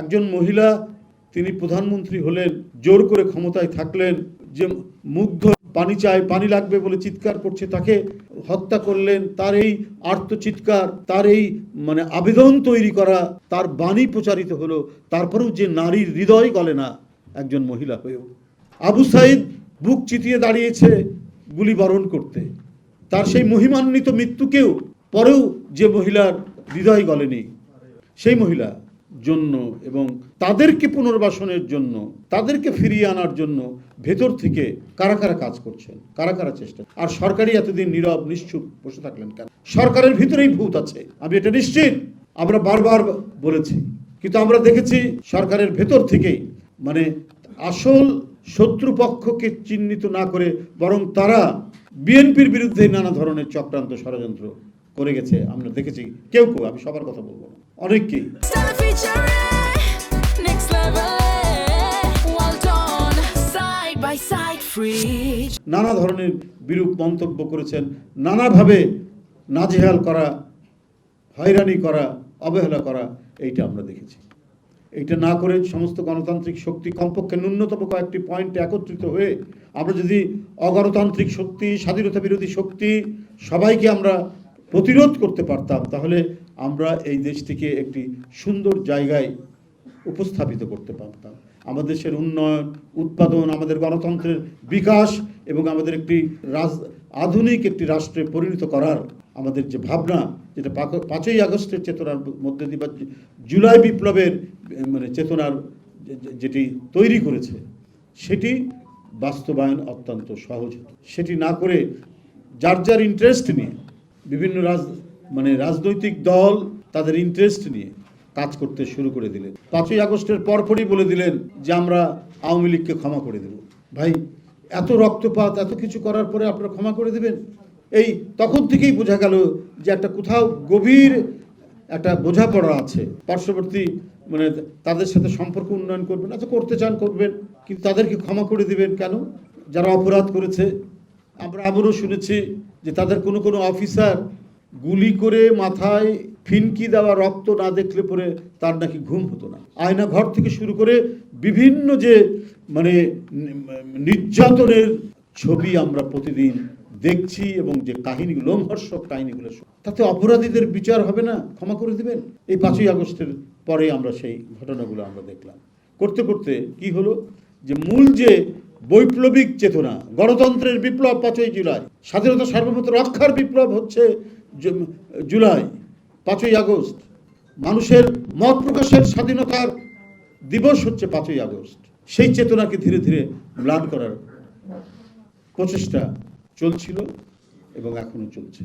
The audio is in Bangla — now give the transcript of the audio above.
একজন মহিলা, তিনি প্রধানমন্ত্রী হলেন, জোর করে ক্ষমতায় থাকলেন, যে মুগ্ধ, পানি চায়, পানি লাগবে বলে চিৎকার করছে, তাকে হত্যা করলেন, তার এই আর্তচিৎকার, তার এই মানে আবেদন তৈরি করা, তার বাণী প্রচারিত হলো, তারপরেও যে নারীর হৃদয় গলে না একজন মহিলা হয়েও। আবু সাইদ বুক চিতিয়ে দাঁড়িয়েছে গুলি বরণ করতে। তার সেই মহিমান্বিত মৃত্যুকেও পরেও যে মহিলার হৃদয় গলেনি, সেই মহিলা জন্য এবং তাদেরকে পুনর্বাসনের জন্য, তাদেরকে ফিরিয়ে আনার জন্য ভেতর থেকে কারা কারা কাজ করছেন, কারা কারা চেষ্টা আর সরকারি এতদিন নীরব, নিশ্চুপ বসে থাকলেন কেন? সরকারের ভিতরেই ভূত আছে, আমি এটা নিশ্চিত। আমরা বারবার বলেছি, কিন্তু আমরা দেখেছি সরকারের ভেতর থেকেই মানে আসল শত্রুপক্ষকে চিহ্নিত না করে বরং তারা বিএনপির বিরুদ্ধে নানা ধরনের চক্রান্ত ষড়যন্ত্র করে গেছে আমরা দেখেছি। কেউ কেউ আমি সবার কথা বলব না। অনেককেই. নানা ধরনের বিরূপ মন্তব্য করেছেন। নানাভাবে নাজেহাল করা হয়রানি করা অবহেলা করা এইটা আমরা দেখেছি। এইটা না করে সমস্ত গণতান্ত্রিক শক্তি কমপক্ষে ন্যূনতম কয়েকটি পয়েন্টে একত্রিত হয়ে আমরা যদি অগণতান্ত্রিক শক্তি স্বাধীনতা বিরোধী শক্তি সবাইকে আমরা প্রতিরোধ করতে পারতাম, তাহলে আমরা এই দেশটিকে একটি সুন্দর জায়গায় উপস্থাপিত করতে পারতাম। আমাদের দেশের উন্নয়ন, উৎপাদন, আমাদের গণতন্ত্রের বিকাশ এবং আমাদের একটি রাজ, আধুনিক একটি রাষ্ট্রে পরিণত করার আমাদের যে ভাবনা, যেটা পাঁচই আগস্টের চেতনার মধ্যে দিয়ে বা জুলাই বিপ্লবের মানে চেতনার যেটি তৈরি করেছে, সেটি বাস্তবায়ন অত্যন্ত সহজ সেটি না করে যার যার ইন্টারেস্ট নিয়ে বিভিন্ন রাজ মানে রাজনৈতিক দল তাদের ইন্টারেস্ট নিয়ে কাজ করতে শুরু করে দিলেন। পাঁচই আগস্টের পরপরই বলে দিলেন যে আমরা আওয়ামী লীগকে ক্ষমা করে দেব। ভাই, এত রক্তপাত, এত কিছু করার পরে আপনারা ক্ষমা করে দেবেন? এই তখন থেকেই বোঝা গেল যে একটা কোথাও গভীর একটা বোঝাপড়া আছে। পার্শ্ববর্তী মানে তাদের সাথে সম্পর্ক উন্নয়ন করবেন আচ্ছা করতে চান করবেন, কিন্তু তাদেরকে ক্ষমা করে দিবেন কেন? যারা অপরাধ করেছে, আমরা আবারও শুনেছি যে তাদের কোনো কোনো অফিসার গুলি করে মাথায় ফিনকি দেওয়া রক্ত না দেখলে পরে তার নাকি ঘুম হতো না। আয়না ঘর থেকে শুরু করে বিভিন্ন যে মানে নির্যাতনের ছবি আমরা প্রতিদিন দেখছি এবং যে কাহিনী লোমহর্ষক কাহিনীগুলো তাতে অপরাধীদের বিচার হবে না? ক্ষমা করে দিবেন? এই পাঁচই আগস্টের পরে আমরা সেই ঘটনাগুলো আমরা দেখলাম। করতে করতে কি হলো? যে মূল যে বৈপ্লবিক চেতনা, গণতন্ত্রের বিপ্লব পাঁচই জুলাই, স্বাধীনতা সার্বভৌমত্ব রক্ষার বিপ্লব হচ্ছে জুলাই, পাঁচই আগস্ট। মানুষের মত প্রকাশের স্বাধীনতার দিবস হচ্ছে পাঁচই আগস্ট। সেই চেতনাকে ধীরে ধীরে ম্লান করার প্রচেষ্টা চলছিল এবং এখনও চলছে।